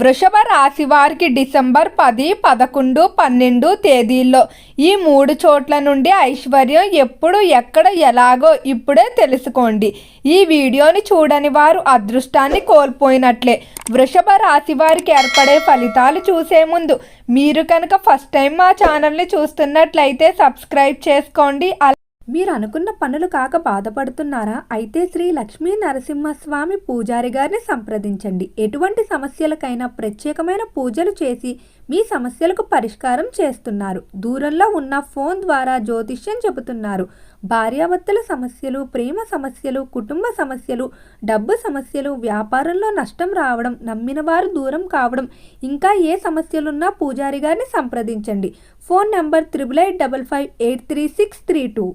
వృషభ రాశి వారికి డిసెంబర్ పది పదకొండు పన్నెండు తేదీల్లో ఈ మూడు చోట్ల నుండి ఐశ్వర్యం ఎప్పుడు ఎక్కడ ఎలాగో ఇప్పుడే తెలుసుకోండి. ఈ వీడియోని చూడని వారు అదృష్టాన్ని కోల్పోయినట్లే. వృషభ రాశి వారికి ఏర్పడే ఫలితాలు చూసే ముందు మీరు కనుక ఫస్ట్ టైం మా ఛానల్ని చూస్తున్నట్లయితే సబ్స్క్రైబ్ చేసుకోండి. మీరు అనుకున్న పనులు కాక బాధపడుతున్నారా? అయితే శ్రీ లక్ష్మీ నరసింహస్వామి పూజారి గారిని సంప్రదించండి. ఎటువంటి సమస్యలకైనా ప్రత్యేకమైన పూజలు చేసి మీ సమస్యలకు పరిష్కారం చేస్తున్నారు. దూరంలో ఉన్న ఫోన్ ద్వారా జ్యోతిష్యం చెబుతున్నారు. భార్యాభర్తల సమస్యలు ప్రేమ సమస్యలు కుటుంబ సమస్యలు డబ్బు సమస్యలు వ్యాపారంలో నష్టం రావడం నమ్మిన వారు దూరం కావడం ఇంకా ఏ సమస్యలున్నా పూజారి గారిని సంప్రదించండి. Phone number triple eight double five eight three six three two.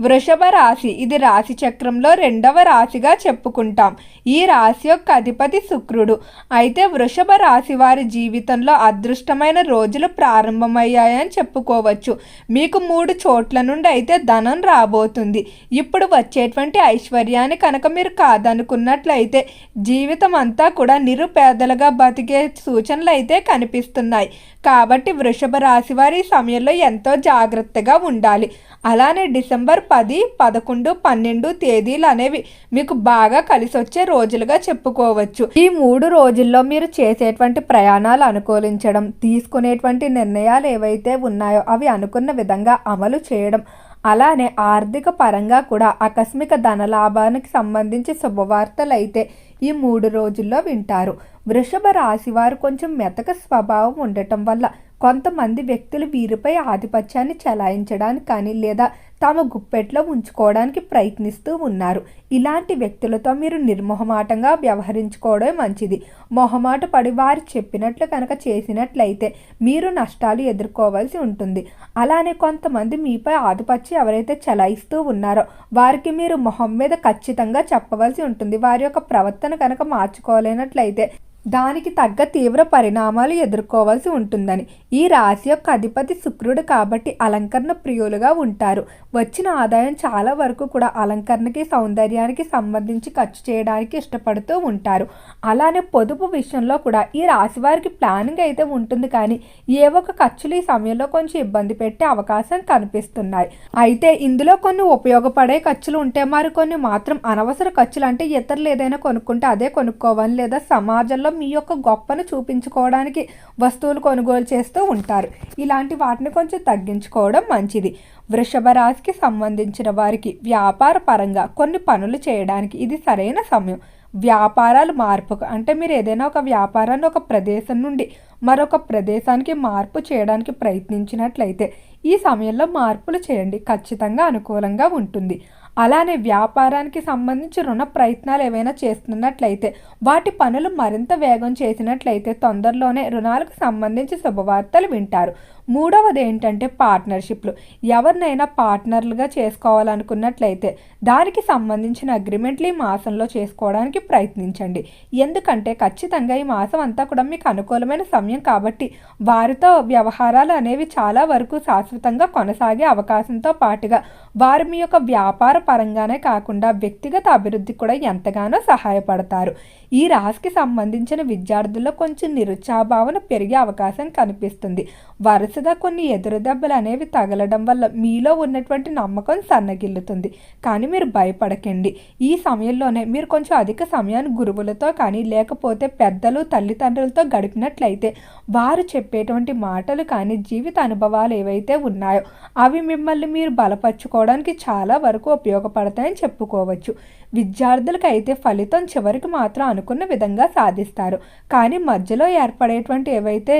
వృషభ రాశి. ఇది రాశి చక్రంలో రెండవ రాశిగా చెప్పుకుంటాం. ఈ రాశి యొక్క అధిపతి శుక్రుడు. అయితే వృషభ రాశి వారి జీవితంలో అదృష్టమైన రోజులు ప్రారంభమయ్యాయని చెప్పుకోవచ్చు. మీకు మూడు చోట్ల నుండి అయితే ధనం రాబోతుంది. ఇప్పుడు వచ్చేటువంటి ఐశ్వర్యాన్ని కనుక మీరు కాదనుకున్నట్లయితే జీవితం అంతా కూడా నిరుపేదలుగా బతికే సూచనలు అయితే కనిపిస్తున్నాయి. కాబట్టి వృషభ రాశి వారి సమయంలో ఎంతో జాగ్రత్తగా ఉండాలి. అలానే డిసెంబర్ పది పదకొండు పన్నెండు తేదీలు అనేవి మీకు బాగా కలిసి వచ్చే రోజులుగా చెప్పుకోవచ్చు. ఈ మూడు రోజుల్లో మీరు చేసేటువంటి ప్రయాణాలు అనుకూలించడం తీసుకునేటువంటి నిర్ణయాలు ఏవైతే ఉన్నాయో అవి అనుకున్న విధంగా అమలు చేయడం అలానే ఆర్థిక పరంగా కూడా ఆకస్మిక ధనలాభానికి సంబంధించి శుభవార్తలు అయితే ఈ మూడు రోజుల్లో వింటారు. వృషభ రాశి వారు కొంచెం మెతక స్వభావం ఉండటం వల్ల కొంతమంది వ్యక్తులు వీరిపై ఆధిపత్యాన్ని చెలాయించడానికి కానీ లేదా తమ గుప్పెట్లో ఉంచుకోవడానికి ప్రయత్నిస్తూ ఉన్నారు. ఇలాంటి వ్యక్తులతో మీరు నిర్మోహమాటంగా వ్యవహరించుకోవడమే మంచిది. మొహమాట పడి వారు చెప్పినట్లు కనుక చేసినట్లయితే మీరు నష్టాలు ఎదుర్కోవాల్సి ఉంటుంది. అలానే కొంతమంది మీపై ఆధిపత్యం ఎవరైతే చలాయిస్తూ ఉన్నారో వారికి మీరు మొహం మీద ఖచ్చితంగా చెప్పవలసి ఉంటుంది. వారి యొక్క ప్రవర్తన కనుక మార్చుకోలేనట్లయితే దానికి తగ్గ తీవ్ర పరిణామాలు ఎదుర్కోవాల్సి ఉంటుందని. ఈ రాశి యొక్క అధిపతి శుక్రుడు కాబట్టి అలంకరణ ప్రియులుగా ఉంటారు. వచ్చిన ఆదాయం చాలా వరకు కూడా అలంకరణకి సౌందర్యానికి సంబంధించి ఖర్చు చేయడానికి ఇష్టపడుతూ ఉంటారు. అలానే పొదుపు విషయంలో కూడా ఈ రాశి వారికి ప్లానింగ్ అయితే ఉంటుంది కానీ ఏ ఒక ఖర్చులు ఈ సమయంలో కొంచెం ఇబ్బంది పెట్టే అవకాశం కనిపిస్తున్నాయి. అయితే ఇందులో కొన్ని ఉపయోగపడే ఖర్చులు ఉంటే మరి కొన్ని మాత్రం అనవసర ఖర్చులు అంటే ఇతరులు ఏదైనా కొనుక్కుంటే అదే కొనుక్కోవాలి లేదా సమాజంలో మీ యొక్క గొప్పను చూపించుకోవడానికి వస్తువులు కొనుగోలు చేస్తూ ఉంటారు. ఇలాంటి వాటిని కొంచెం తగ్గించుకోవడం మంచిది. వృషభ రాశికి సంబంధించిన వారికి వ్యాపార పరంగా కొన్ని పనులు చేయడానికి ఇది సరైన సమయం. వ్యాపారాలు మార్పుకు అంటే మీరు ఏదైనా ఒక వ్యాపారాన్ని ఒక ప్రదేశం నుండి మరొక ప్రదేశానికి మార్పు చేయడానికి ప్రయత్నించినట్లయితే ఈ సమయంలో మార్పులు చేయండి. ఖచ్చితంగా అనుకూలంగా ఉంటుంది. అలానే వ్యాపారానికి సంబంధించి రుణ ప్రయత్నాలు ఏవైనా చేస్తున్నట్లయితే వాటి పనులు మరింత వేగం చేసినట్లయితే తొందరలోనే రుణాలకు సంబంధించి శుభవార్తలు వింటారు. మూడవది ఏంటంటే పార్ట్నర్షిప్లు. ఎవరినైనా పార్ట్నర్లుగా చేసుకోవాలనుకున్నట్లయితే దానికి సంబంధించిన అగ్రిమెంట్లు ఈ మాసంలో చేసుకోవడానికి ప్రయత్నించండి. ఎందుకంటే ఖచ్చితంగా ఈ మాసం అంతా కూడా మీకు అనుకూలమైన సమయం కాబట్టి వారితో వ్యవహారాలు అనేవి చాలా వరకు శాశ్వతంగా కొనసాగే అవకాశంతో పాటుగా వారు మీ యొక్క వ్యాపార పరంగానే కాకుండా వ్యక్తిగత అభివృద్ధి కూడా ఎంతగానో సహాయపడతారు. ఈ రాశికి సంబంధించిన విద్యార్థుల్లో కొంచెం నిరుత్సాహభావన పెరిగే అవకాశం కనిపిస్తుంది. వారు వరుసగా కొన్ని ఎదురు దెబ్బలు అనేవి తగలడం వల్ల మీలో ఉన్నటువంటి నమ్మకం సన్నగిల్లుతుంది. కానీ మీరు భయపడకండి. ఈ సమయంలోనే మీరు కొంచెం అధిక సమయాన్ని గురువులతో కానీ లేకపోతే పెద్దలు తల్లిదండ్రులతో గడిపినట్లయితే వారు చెప్పేటువంటి మాటలు కానీ జీవిత అనుభవాలు ఏవైతే ఉన్నాయో అవి మిమ్మల్ని మీరు బలపరుచుకోవడానికి చాలా వరకు ఉపయోగపడతాయని చెప్పుకోవచ్చు. విద్యార్థులకు అయితే ఫలితం చివరికి మాత్రం అనుకున్న విధంగా సాధిస్తారు. కానీ మధ్యలో ఏర్పడేటువంటి ఏవైతే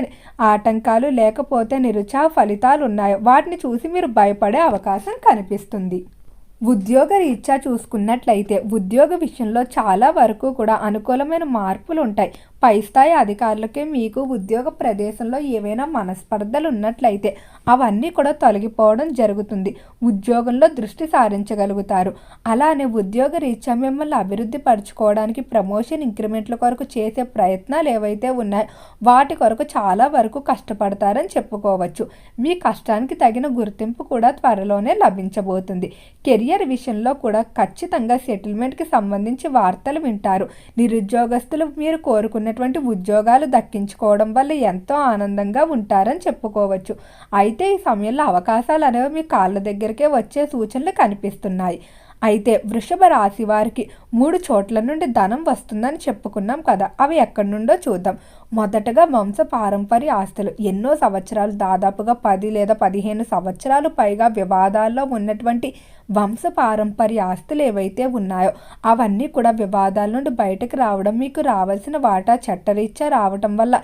ఆటంకాలు లేకపోతే నిరుచా ఫలితాలు ఉన్నాయో వాటిని చూసి మీరు భయపడే అవకాశం కనిపిస్తుంది. ఉద్యోగ రీత్యా చూసుకున్నట్లయితే ఉద్యోగ విషయంలో చాలా వరకు కూడా అనుకూలమైన మార్పులు ఉంటాయి పై స్థాయి అధికారులకే మీకు ఉద్యోగ ప్రదేశంలో ఏవైనా మనస్పర్ధలు ఉన్నట్లయితే అవన్నీ కూడా తొలగిపోవడం జరుగుతుంది. ఉద్యోగంలో దృష్టి సారించగలుగుతారు. అలానే ఉద్యోగ రీత్యా మిమ్మల్ని అభివృద్ధి పరచుకోవడానికి ప్రమోషన్ ఇంక్రిమెంట్ల కొరకు చేసే ప్రయత్నాలు ఏవైతే ఉన్నాయో వాటి కొరకు చాలా వరకు కష్టపడతారని చెప్పుకోవచ్చు. మీ కష్టానికి తగిన గుర్తింపు కూడా త్వరలోనే లభించబోతుంది. కెరియర్ విషయంలో కూడా ఖచ్చితంగా సెటిల్మెంట్కి సంబంధించి వార్తలు వింటారు. నిరుద్యోగస్తులు మీరు కోరుకున్న కోరుకున్నటువంటి ఉద్యోగాలు దక్కించుకోవడం వల్ల ఎంతో ఆనందంగా ఉంటారని చెప్పుకోవచ్చు. అయితే ఈ సమయంలో అవకాశాలు అనేవి మీ కాళ్ళ దగ్గరికే వచ్చే సూచనలు కనిపిస్తున్నాయి. అయితే వృషభ రాశి వారికి మూడు చోట్ల నుండి ధనం వస్తుందని చెప్పుకున్నాం కదా అవి ఎక్కడి నుండో చూద్దాం. మొదటగా వంశ పారంపర్య ఆస్తులు. ఎన్నో సంవత్సరాలు దాదాపుగా పది లేదా పదిహేను సంవత్సరాలు పైగా వివాదాల్లో ఉన్నటువంటి వంశ పారంపర్య ఆస్తులు ఏవైతే ఉన్నాయో అవన్నీ కూడా వివాదాల నుండి బయటకు రావడం మీకు రావాల్సిన వాటా చట్టరీత్యా రావటం వల్ల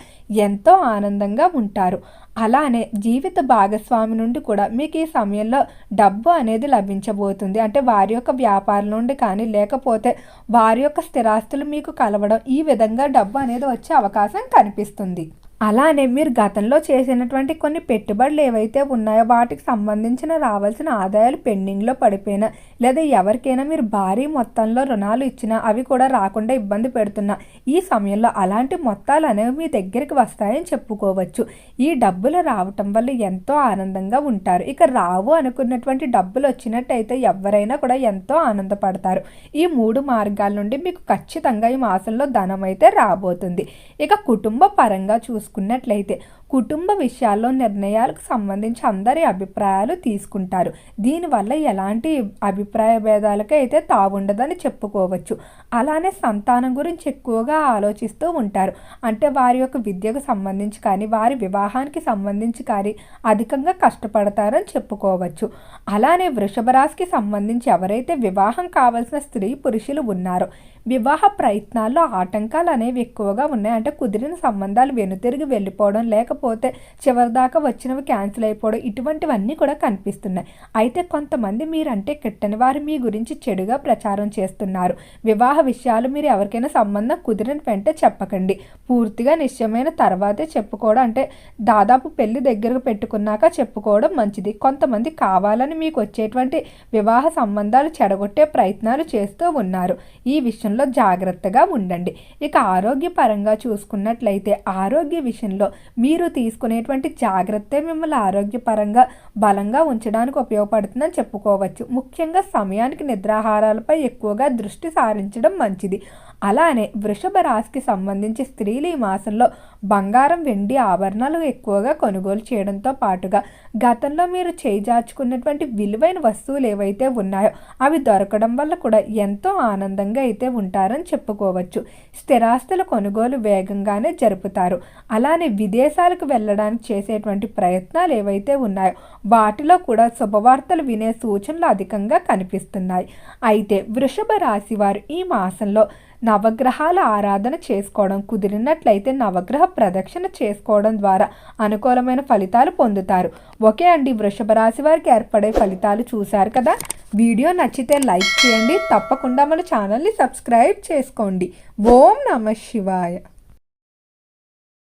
ఎంతో ఆనందంగా ఉంటారు. అలానే జీవిత భాగస్వామి నుండి కూడా మీకు ఈ సమయంలో డబ్బు అనేది లభించబోతుంది. అంటే వారి యొక్క వ్యాపారం నుండి కానీ లేకపోతే వారి యొక్క స్థిరాస్తులు మీకు కలవడం ఈ విధంగా డబ్బు అనేది వచ్చే అవకాశం కనిపిస్తుంది. అలానే మీరు గతంలో చేసినటువంటి కొన్ని పెట్టుబడులు ఏవైతే ఉన్నాయో వాటికి సంబంధించిన రావాల్సిన ఆదాయాలు పెండింగ్లో పడిపోయినా లేదా ఎవరికైనా మీరు భారీ మొత్తంలో రుణాలు ఇచ్చినా అవి కూడా రాకుండా ఇబ్బంది పెడుతున్నా ఈ సమయంలో అలాంటి మొత్తాలు అనేవి మీ దగ్గరికి వస్తాయని చెప్పుకోవచ్చు. ఈ డబ్బులు రావటం వల్ల ఎంతో ఆనందంగా ఉంటారు. ఇక రావు అనుకున్నటువంటి డబ్బులు వచ్చినట్టయితే ఎవరైనా కూడా ఎంతో ఆనందపడతారు. ఈ మూడు మార్గాల నుండి మీకు ఖచ్చితంగా ఈ మాసంలో ధనం అయితే రాబోతుంది. ఇక కుటుంబ పరంగా చూసి చూసుకున్నట్లయితే కుటుంబ విషయాల్లో నిర్ణయాలకు సంబంధించి అందరి అభిప్రాయాలు తీసుకుంటారు. దీనివల్ల ఎలాంటి అభిప్రాయ భేదాలకు అయితే తావుండదని చెప్పుకోవచ్చు. అలానే సంతానం గురించి ఎక్కువగా ఆలోచిస్తూ ఉంటారు. అంటే వారి యొక్క విద్యకు సంబంధించి కానీ వారి వివాహానికి సంబంధించి కానీ అధికంగా కష్టపడతారని చెప్పుకోవచ్చు. అలానే వృషభ రాశికి సంబంధించి ఎవరైతే వివాహం కావాల్సిన స్త్రీ పురుషులు ఉన్నారో వివాహ ప్రయత్నాల్లో ఆటంకాలు అనేవి ఎక్కువగా ఉన్నాయి. అంటే కుదిరిన సంబంధాలు వెనుతిరిగి వెళ్ళిపోవడం లేక లేకపోతే చివరిదాకా వచ్చినవి క్యాన్సిల్ అయిపోవడం ఇటువంటివన్నీ కూడా కనిపిస్తున్నాయి. అయితే కొంతమంది మీరంటే కిట్టని వారు మీ గురించి చెడుగా ప్రచారం చేస్తున్నారు. వివాహ విషయాలు మీరు ఎవరికైనా సంబంధం కుదిరిన వెంటే చెప్పకండి. పూర్తిగా నిశ్చయమైన తర్వాతే చెప్పుకోవడం అంటే దాదాపు పెళ్ళి దగ్గరకు పెట్టుకున్నాక చెప్పుకోవడం మంచిది. కొంతమంది కావాలని మీకు వచ్చేటువంటి వివాహ సంబంధాలు చెడగొట్టే ప్రయత్నాలు చేస్తూ ఉన్నారు. ఈ విషయంలో విషయంలో జాగ్రత్తగా ఉండండి. ఇక ఆరోగ్యపరంగా చూసుకున్నట్లయితే ఆరోగ్య విషయంలో మీరు తీసుకునేటువంటి జాగ్రత్త మిమ్మల్ని ఆరోగ్యపరంగా బలంగా ఉంచడానికి ఉపయోగపడుతుందని చెప్పుకోవచ్చు. ముఖ్యంగా సమయానికి నిద్రాహారాలపై ఎక్కువగా దృష్టి సారించడం మంచిది. అలానే వృషభ రాశికి సంబంధించి స్త్రీలు ఈ మాసంలో బంగారం వెండి ఆభరణాలు ఎక్కువగా కొనుగోలు చేయడంతో పాటుగా గతంలో మీరు చేజార్చుకున్నటువంటి విలువైన వస్తువులు ఏవైతే ఉన్నాయో అవి దొరకడం వల్ల కూడా ఎంతో ఆనందంగా అయితే ఉంటారని చెప్పుకోవచ్చు. స్థిరాస్తుల కొనుగోలు వేగంగానే జరుపుతారు. అలానే విదేశాలకు వెళ్ళడానికి చేసేటువంటి ప్రయత్నాలు ఏవైతే ఉన్నాయో వాటిలో కూడా శుభవార్తలు వినే సూచనలు అధికంగా కనిపిస్తున్నాయి. అయితే వృషభ రాశి వారు ఈ మాసంలో నవగ్రహాల ఆరాధన చేసుకోవడం కుదిరినట్లయితే నవగ్రహ ప్రదక్షిణ చేసుకోవడం ద్వారా అనుకూలమైన ఫలితాలు పొందుతారు. ఓకే అండి వృషభ రాశి వారికి ఏర్పడే ఫలితాలు చూశారు కదా? వీడియో నచ్చితే లైక్ చేయండి తప్పకుండా మన ఛానల్ని సబ్స్క్రైబ్ చేసుకోండి. ఓం నమ శివాయ.